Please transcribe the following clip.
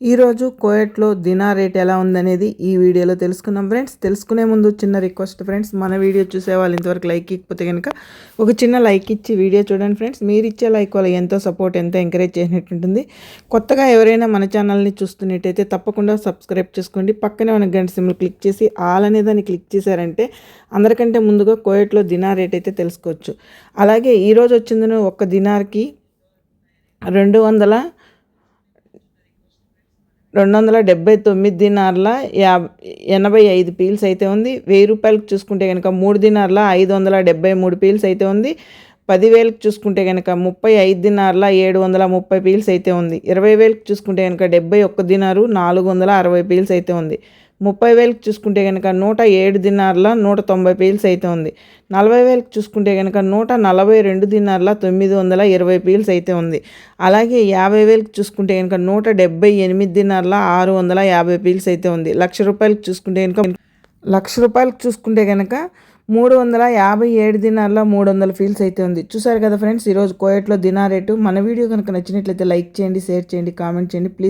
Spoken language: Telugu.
ఈరోజు కోయట్లో దినా రేట్ ఎలా ఉందనేది ఈ వీడియోలో తెలుసుకుందాం ఫ్రెండ్స్. తెలుసుకునే ముందు చిన్న రిక్వెస్ట్ ఫ్రెండ్స్ మన వీడియో చూసే వాళ్ళు ఇంతవరకు లైక్ ఇకపోతే కనుక ఒక చిన్న లైక్ ఇచ్చి వీడియో చూడండి ఫ్రెండ్స్. మీరు ఇచ్చే లైక్ వల్ల ఎంతో సపోర్ట్ ఎంతో ఎంకరేజ్ చేసినట్టుంటుంది కొత్తగా ఎవరైనా మన ఛానల్ని చూస్తున్నట్టయితే తప్పకుండా సబ్స్క్రైబ్ చేసుకోండి. పక్కనే ఉన్న గంట సిమ్లు క్లిక్ చేసి ఆల్ అనే దాన్ని క్లిక్ చేశారంటే అందరికంటే ముందుగా కోయట్లో దినా రేట్ అయితే తెలుసుకోవచ్చు. అలాగే ఈరోజు వచ్చిందని ఒక్క దినార్కి రెండు వందల రెండు వందల డెబ్బై తొమ్మిది దినార్ల యా ఎనభై ఐదు పీల్స్ అయితే ఉంది. వెయ్యి రూపాయలకు చూసుకుంటే కనుక మూడు దినార్ల ఐదు వందల డెబ్బై మూడు పీల్స్ అయితే ఉంది. పదివేలకు చూసుకుంటే కనుక ముప్పై ఐదు దినార్ల ఏడు వందల ముప్పై పీల్స్ అయితే ఉంది. ఇరవై వేలకు చూసుకుంటే కనుక డెబ్బై ఒక్క దినారు నాలుగు వందల అరవై పీల్స్ అయితే ఉంది. ముప్పై వేలకు చూసుకుంటే కనుక నూట ఏడు దినార్ల నూట తొంభై పీల్స్ అయితే ఉంది. నలభై వేలకు చూసుకుంటే కనుక నూట నలభై రెండు దినార్ల తొమ్మిది వందల ఇరవై పీల్స్ అయితే ఉంది. అలాగే యాభై వేలకు చూసుకుంటే కనుక నూట డెబ్బై ఎనిమిది దినార్ల ఆరు వందల యాభై పీల్స్ అయితే ఉంది. లక్ష రూపాయలకు చూసుకుంటే కనుక లక్ష రూపాయలకు చూసుకుంటే కనుక మూడు వందల యాభై ఏడు దినాల్లో మూడు వందల ఫీల్స్ అయితే ఉంది. చూసారు కదా ఫ్రెండ్స్ ఈరోజు కోయట్లో దినా రేటు. మన వీడియో కనుక నచ్చినట్లయితే లైక్ చేయండి షేర్ చేయండి కామెంట్ చేయండి. ప్లీజ్